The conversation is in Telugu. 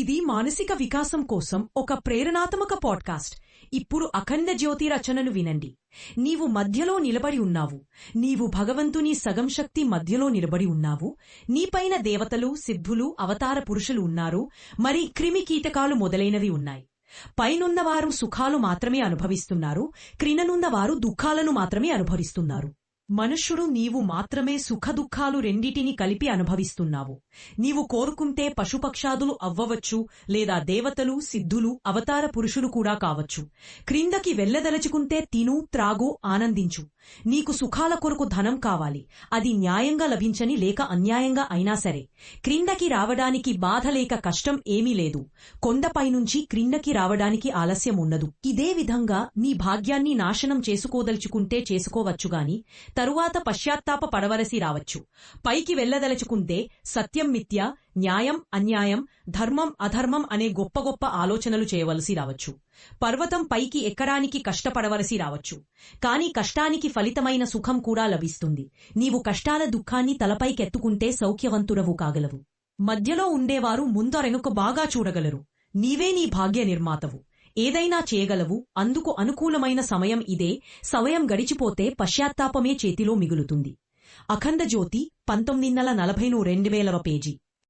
ఇది మానసిక వికాసం కోసం ఒక ప్రేరణాత్మక పాడ్కాస్ట్. ఇప్పుడు అఖండ జ్యోతి రచనను వినండి. నీవు మధ్యలో నిలబడి ఉన్నావు. నీవు భగవంతుని సగం శక్తి మధ్యలో నిలబడి ఉన్నావు. నీపైన దేవతలు సిద్ధులు అవతార పురుషులు ఉన్నారు. మరి క్రిమి కీటకాలు మొదలైనవి ఉన్నాయి. పైనున్నవారు సుఖాలు మాత్రమే అనుభవిస్తున్నారు. క్రిననున్నవారు దుఃఖాలను మాత్రమే అనుభవిస్తున్నారు. మనుష్యుడు నీవు మాత్రమే సుఖదుఖాలు రెండిటిని కలిపి అనుభవిస్తున్నావు. నీవు కోరుకుంటే పశుపక్షాదులు అవ్వవచ్చు లేదా దేవతలు సిద్ధులు అవతార పురుషులు కూడా కావచ్చు. క్రిందకి వెళ్ళదలుచుకుంటే తిను త్రాగు ఆనందించు. నీకు సుఖాల కొరకు ధనం కావాలి. అది న్యాయంగా లభించని లేక అన్యాయంగా అయినా సరే. క్రిందకి రావడానికి బాధ లేక కష్టం ఏమీ లేదు. కొండపైనుంచి క్రిందకి రావడానికి ఆలస్యం ఉండదు ఇదే విధంగా నీ భాగ్యాన్ని నాశనం చేసుకోదలుచుకుంటే చేసుకోవచ్చుగాని తరువాత పశ్చాత్తాప పడవలసి రావచ్చు. పైకి వెళ్ళదలుచుకుంటే సత్యం మిథ్య న్యాయం అన్యాయం ధర్మం అధర్మం అనే గొప్ప గొప్ప ఆలోచనలు చేయవలసి రావచ్చు. పర్వతం పైకి ఎక్కడానికి కష్టపడవలసి రావచ్చు. కాని కష్టానికి ఫలితమైన సుఖం కూడా లభిస్తుంది. నీవు కష్టాల దుఃఖాన్ని తలపైకెత్తుకుంటే సౌఖ్యవంతుడవు కాగలవు. మధ్యలో ఉండేవారు ముందరెనుక బాగా చూడగలరు. నీవే నీ భాగ్య నిర్మాతవు. ఏదైనా చేయగలవు అందుకు అనుకూలమైన సమయం ఇదే సమయం గడిచిపోతే పశ్చాత్తాపమే చేతిలో మిగులుతుంది. అఖండ జ్యోతి పంతొమ్మిది వందల నలభై రెండు వేలవ పేజీ.